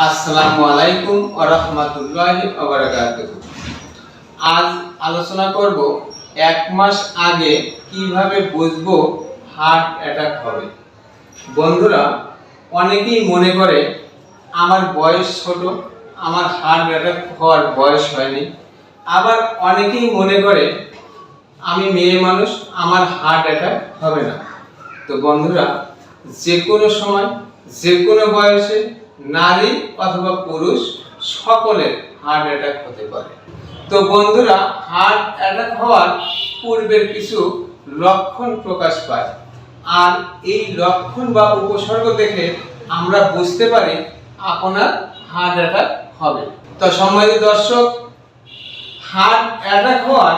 আসসালামু আলাইকুম ওয়া রাহমাতুল্লাহি ওয়া বারাকাতুহু। আজ আলোচনা করব এক মাস আগে কীভাবে বুঝব হার্ট অ্যাটাক হবে। বন্ধুরা, অনেকেই মনে করে, আমার বয়স ছোট, আমার হার্ট অ্যাটাক হওয়ার বয়স হয়নি। আবার অনেকেই মনে করে, আমি মেয়ে মানুষ, আমার হার্ট অ্যাটাক হবে না। তো বন্ধুরা, যে কোনো সময়, যে কোনো বয়সে নারী অথবা পুরুষ সকলের হার্ট অ্যাটাক হতে পারে। তো বন্ধুরা হার্ট অ্যাটাক হওয়ার পূর্বের কিছু লক্ষণ প্রকাশ পায়। আর এই লক্ষণ বা উপসর্গ দেখে আমরা বুঝতে পারি আপনার হার্ট অ্যাটাক হবে। তো সম্মানিত দর্শক হার্ট অ্যাটাক হওয়ার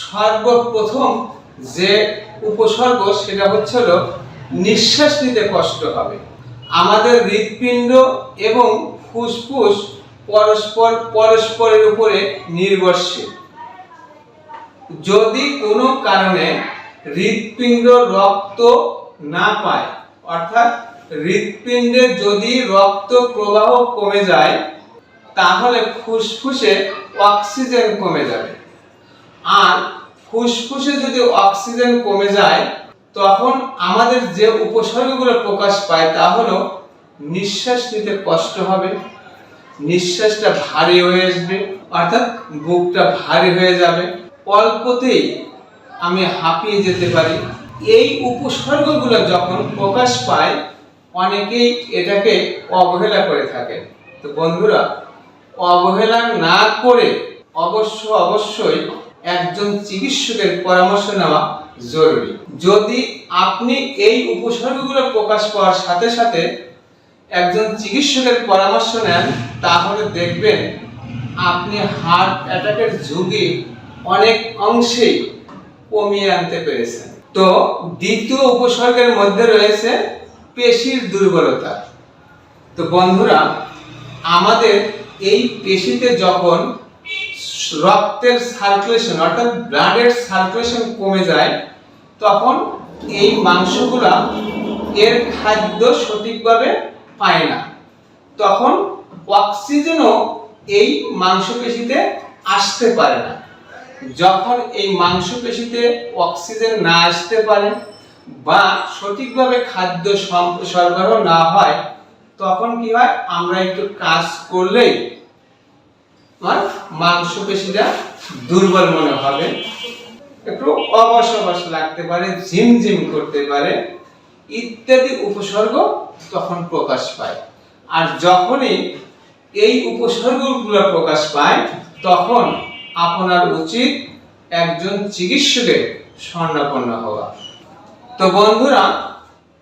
সর্বপ্রথম যে উপসর্গ, সেটা হচ্ছে হলো নিঃশ্বাস নিতে কষ্ট হবে। আমাদের হৃৎপিণ্ড এবং ফুসফুস পরস্পর পরস্পরের উপরে নির্ভরশীল। যদি কোনো কারণে হৃৎপিণ্ড রক্ত না পায়, অর্থাৎ হৃৎপিণ্ডে যদি রক্ত প্রবাহ কমে যায়, তাহলে ফুসফুসে অক্সিজেন কমে যাবে। আর ফুসফুসে যদি অক্সিজেন কমে যায় তখন আমাদের যে উপসর্গগুলো প্রকাশ পায় তা হলো, নিঃশ্বাস নিতে কষ্ট হবে, নিঃশ্বাসটা ভারী হয়ে আসবে, অর্থাৎ বুকটা ভারী হয়ে যাবে। অল্পতেই আমি হাঁপিয়ে যেতে পারি। এই উপসর্গগুলো যখন প্রকাশ পায়, অনেকেই এটাকে অবহেলা করে থাকে। তো বন্ধুরা, অবহেলা না করে অবশ্য অবশ্যই একজন চিকিৎসকের পরামর্শ নেওয়া জরুরি। যদি আপনি এই উপসর্গগুলো প্রকাশ পাওয়ার সাথে সাথে একজন চিকিৎসকের পরামর্শ নেন, তাহলে দেখবেন আপনি হার্ট অ্যাটাকের ঝুঁকি অনেক অংশেই কমিয়ে আনতে পেরেছেন। তো দ্বিতীয় উপসর্গের মধ্যে রয়েছে পেশির দুর্বলতা। তো বন্ধুরা, আমাদের এই পেশিতে যখন রক্তের সার্কুলেশন অর্থাৎ ব্লাডের সার্কুলেশন কমে যায়, তখন এই মাংসগুলা এর খাদ্য সঠিকভাবে পায় না। তখন অক্সিজেনও এই মাংসপেশিতে আসতে পারে না। যখন এই মাংসপেশিতে অক্সিজেন না আসতে পারে বা সঠিকভাবে খাদ্য সরবরাহ না হয়, তখন কি হয়? আমরা একটু কাজ করলেই আমার মাংসপেশিটা দুর্বল মনে হবে। একটু অবশ অবশ লাগতে পারে, ঝিমঝিম করতে পারে, ইত্যাদি উপসর্গ তখন প্রকাশ পায়। আর যখনই এই উপসর্গগুলো প্রকাশ পায়, তখন আপনার উচিত একজন চিকিৎসকের স্বর্ণাপন্ন হওয়া। তো বন্ধুরা,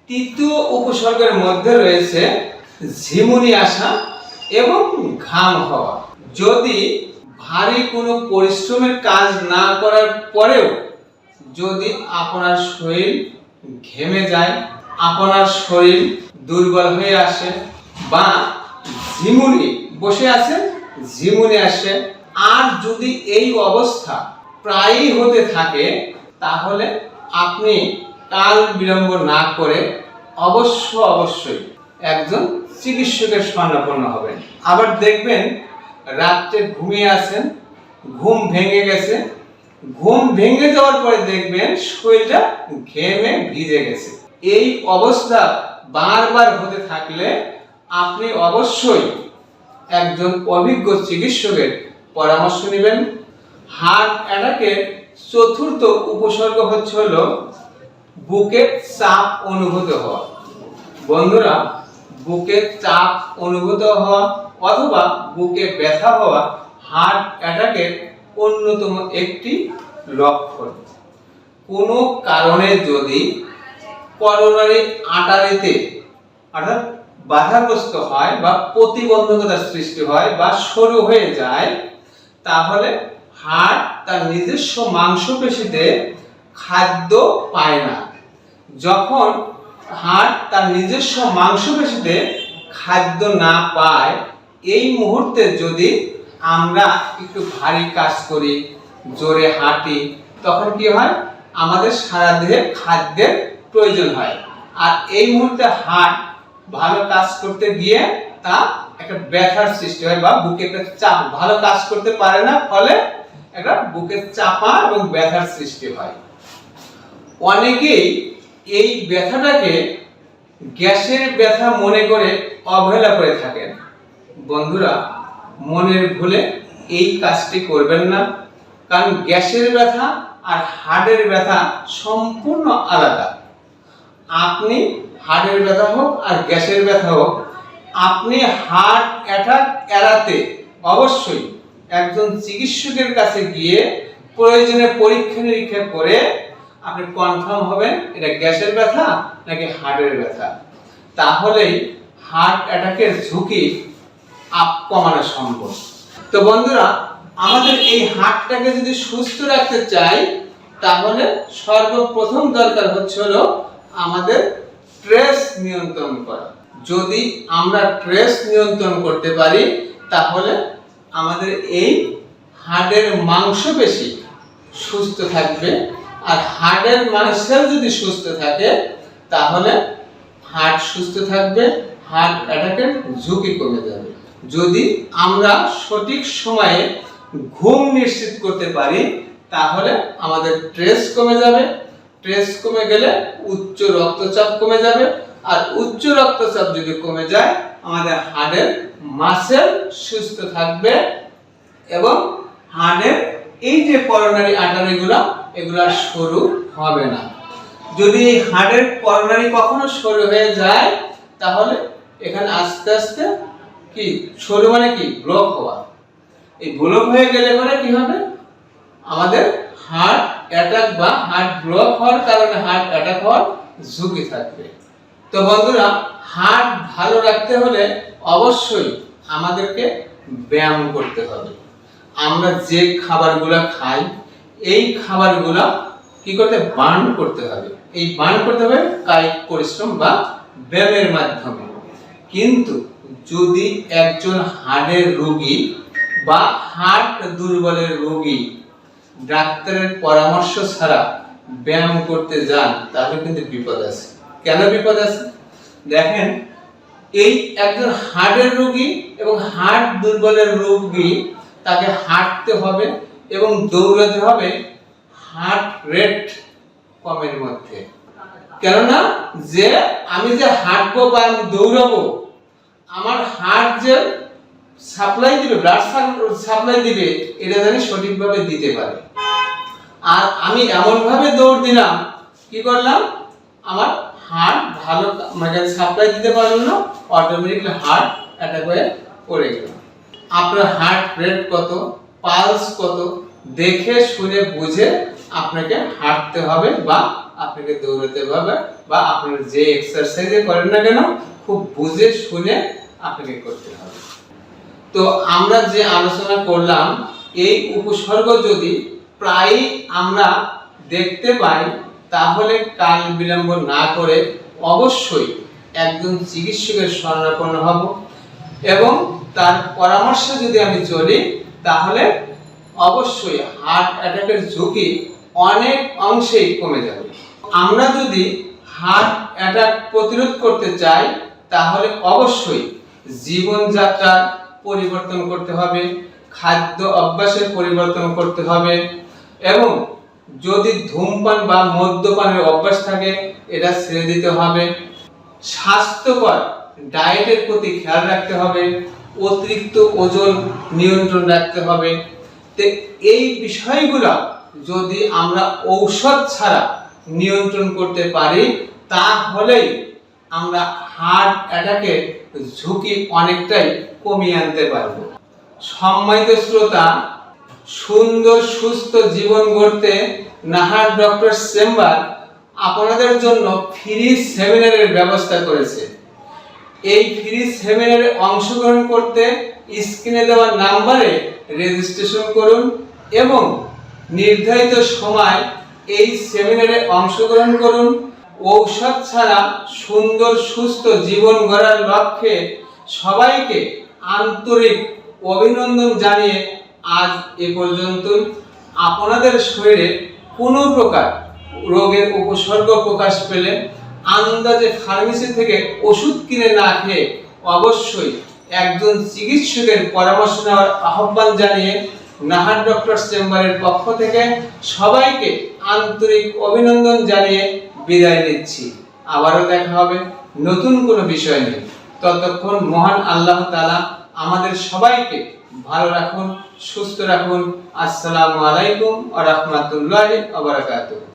তৃতীয় উপসর্গের মধ্যে রয়েছে ঝিমুনি আসা এবং ঘাম হওয়া। যদি ভারী কোনো পরিশ্রমের কাজ না করার পরেও যদি আপনার শরীর ঘেমে যায়, আপনার শরীর দুর্বল হয়ে আসে বা ঝিমুনি বসে আছে, ঝিমুনি আসে, আর যদি এই অবস্থা প্রায়ই হতে থাকে, তাহলে আপনি কাল বিলম্ব না করে অবশ্য অবশ্যই একজন চিকিৎসকের স্বর্ণাপন্ন হবেন। আবার দেখবেন রাত্রে ঘুমিয়ে আছেন ঘুম ভেঙে গেছে। ঘুম ভেঙে যাওয়ার পরে দেখবেন শরীরটা ঘেমে ভিজে গেছে। এই অবস্থা বারবার হতে থাকলে আপনি অবশ্যই একজন অভিজ্ঞ চিকিৎসকের পরামর্শ নেবেন। হার্ট অ্যাটাকের চতুর্থ উপসর্গ হচ্ছে হলো বুকে চাপ অনুভূত হওয়া। বন্ধুরা বুকে চাপ অনুভূত হওয়া অথবা বুকে ব্যথা হওয়া হার্ট অ্যাটাকের অন্যতম একটি লক্ষণ। কোনো কারণে যদি করোনারি আটারিতে অর্থাৎ বাধাগ্রস্ত হয় বা প্রতিবন্ধকতার সৃষ্টি হয় বা সরু হয়ে যায়, তাহলে হার্ট তার নিজস্ব মাংসপেশিতে খাদ্য পায় না। যখন হার্ট তার নিজস্ব মাংসপেশিতে খাদ্য না পায়, এই মুহূর্তে যদি আমরা একটু ভারী কাজ করি, জোরে হাঁটি, তখন কি হয়? আমাদের সারা দেহে খাদ্যের প্রয়োজন হয়। আর এই মুহূর্তে হার্ট ভালো কাজ করতে গিয়ে তা একটা ব্যথার সৃষ্টি হয় বা বুকে একটা চাপ, ভালো কাজ করতে পারে না, ফলে একটা বুকের চাপা এবং ব্যথার সৃষ্টি হয়। অনেকেই এই ব্যথাটাকে গ্যাসের ব্যথা মনে করে অবহেলা করে থাকেন। বন্ধুরা, মনের ভুলে এই কাজটি করবেন না, কারণ গ্যাসের ব্যথা আর হাড়ের ব্যথা সম্পূর্ণ আলাদা। আপনি হাড়ের ব্যথা হোক আর গ্যাসের ব্যথা হোক, আপনি হার্ট অ্যাটাক এড়াতে অবশ্যই একজন চিকিৎসকের কাছে গিয়ে প্রয়োজনে পরীক্ষা নিরীক্ষা করে আপনি কনফার্ম হবেন, এটা গ্যাসের ব্যথা নাকি হার্টের ব্যথা? তাহলেই হার্ট অ্যাটাকের ঝুঁকি আপ কমানো সম্ভব। তো বন্ধুরা, আমাদের এই হার্টটাকে যদি সুস্থ রাখতে চাই, তাহলে সর্বপ্রথম দরকার হচ্ছে হলো আমাদের স্ট্রেস নিয়ন্ত্রণ করা। যদি আমরা স্ট্রেস নিয়ন্ত্রণ করতে পারি, তাহলে আমাদের এই হাড়ের মাংসপেশি সুস্থ থাকবে আর হাড়ের মাংসেল যদি সুস্থ থাকে, তাহলে হার্ট সুস্থ থাকবে, হার্ট অ্যাটাকের ঝুঁকি কমে যাবে। যদি আমরা সঠিক সময়ে ঘুম নিশ্চিত করতে পারি, তাহলে আমাদের স্ট্রেস কমে যাবে। স্ট্রেস কমে গেলে উচ্চ রক্তচাপ কমে যাবে। আর উচ্চ রক্তচাপ যদি কমে যায়, আমাদের হাড়ের মাসেল সুস্থ থাকবে এবং হাড়ের এই যে করোনারি আর্টারিগুলো এগুলো সরু হবে না। যদি হাড়ের করোনারি কখনো সরু হয়ে যায়, তাহলে এখানে আস্তে আস্তে কি? সরু মানে কি? ব্লক হওয়া। এই ব্লক হয়ে গেলে পরে কি হবে? আমাদের হার্ট অ্যাটাক বা হার্ট ব্লক হওয়ার কারণে হার্ট অ্যাটাক হওয়ার ঝুঁকি থাকবে। তো বন্ধুরা হার্ট ভালো রাখতে হলে অবশ্যই আমাদেরকে ব্যায়াম করতে হবে। আমরা যে খাবারগুলো খাই এই খাবারগুলো কি করতে বার্ন করতে হবে। এই বার্ন করতে হবে কায়িক পরিশ্রম বা ব্যায়ামের মাধ্যমে। কিন্তু যদি একজন হার্টের রোগী বা হার্ট দুর্বলের রোগী ডাক্তারের পরামর্শ ছাড়া ব্যায়াম করতে যান, তাহলে কিন্তু বিপদ আছে। কেন বিপদ আছে? দেখেন, এই একজন হার্টের রোগী এবং হার্ট দুর্বলের রোগী তাকে হাঁটতে হবে এবং দৌড়াতে হবে হার্ট রেট কমের মধ্যে। কেননা যে আমি যে হাঁটবো বা আমি দৌড়াবো, আমার হার্ট যে সাপ্লাই দিবে ব্লাড সাপ্লাই দিবে, এটা জানি সঠিকভাবে দিতে পারে। আর আমি এমনভাবে দৌড় দিলাম, কি করলাম? আমার হার্ট ভালো মানে সাপ্লাই দিতে পারল না অটোমেটিকলি হার্ট অ্যাটাক হয়ে পড়ে গেল। আপনার হার্ট রেট কত? পালস কত? দেখে, শুনে, বুঝে আপনাকে হাঁটতে হবে বা আপনাকে দৌড়াতে হবে বা আপনার যে এক্সারসাইজে করেন না কেন, খুব বুঝে, শুনে আপনাকে করতে হবে। তো আমরা যে আলোচনা করলাম, এই উপসর্গ যদি প্রায় আমরা দেখতে পাই, তাহলে কাল বিলম্ব না করে অবশ্যই একজন চিকিৎসকের শরণাপন্ন হব এবং তার পরামর্শে যদি আমি চলি তাহলে অবশ্যই হার্ট অ্যাটাকের ঝুঁকি অনেক অংশেই কমে যাবে। আমরা যদি হার্ট অ্যাটাক প্রতিরোধ করতে চাই, তাহলে অবশ্যই জীবনযাত্রার পরিবর্তন করতে হবে, খাদ্য অভ্যাসের পরিবর্তন করতে হবে এবং যদি ধূমপান বা মদ্যপানের অভ্যাস থাকে, এটা ছেড়ে দিতে হবে। স্বাস্থ্যকর ডায়েটের প্রতি খেয়াল রাখতে হবে। অতিরিক্ত ওজন নিয়ন্ত্রণ রাখতে হবে। তো এই বিষয়গুলো যদি আমরা ঔষধ ছাড়া নিয়ন্ত্রণ করতে পারি, তাহলেই আমরা হার্ট অ্যাটাকের ঝুঁকি অনেকটাই কমিয়ে আনতে পারব। সম্মানিত শ্রোতা, সুন্দর, সুস্থ জীবন গড়তে নাহার ডক্টর চেম্বার আপনাদের জন্য ফ্রি সেমিনারের ব্যবস্থা করেছে। এই ফ্রি সেমিনারে অংশগ্রহণ করতে স্ক্রিনে দেওয়া নাম্বারে রেজিস্ট্রেশন করুন এবং নির্ধারিত সময় এই সেমিনারে অংশগ্রহণ করুন। ঔষধ ছাড়া সুন্দর, সুস্থ জীবন গড়ার লক্ষ্যে সবাইকে আন্তরিক অভিনন্দন জানিয়ে আজ এ পর্যন্ত আপনাদের শরীরে কোনো প্রকার রোগের উপসর্গ প্রকাশ পেলে আন্দাজে ফার্মেসি থেকে ওষুধ কিনে না খেয়ে অবশ্যই একজন চিকিৎসকের পরামর্শ নেওয়ার আহ্বান জানিয়ে নাহার ডক্টর চেম্বারের পক্ষ থেকে সবাইকে আন্তরিক অভিনন্দন জানিয়ে বিদায় নিচ্ছি। আবারও দেখা হবে নতুন কোনো বিষয় নিয়ে। ততক্ষণ মহান আল্লাহ তাআলা আমাদের সবাইকে ভালো রাখুন, সুস্থ রাখুন। আসসালামু আলাইকুম ওয়া রাহমাতুল্লাহি ওয়া বারাকাতুহু।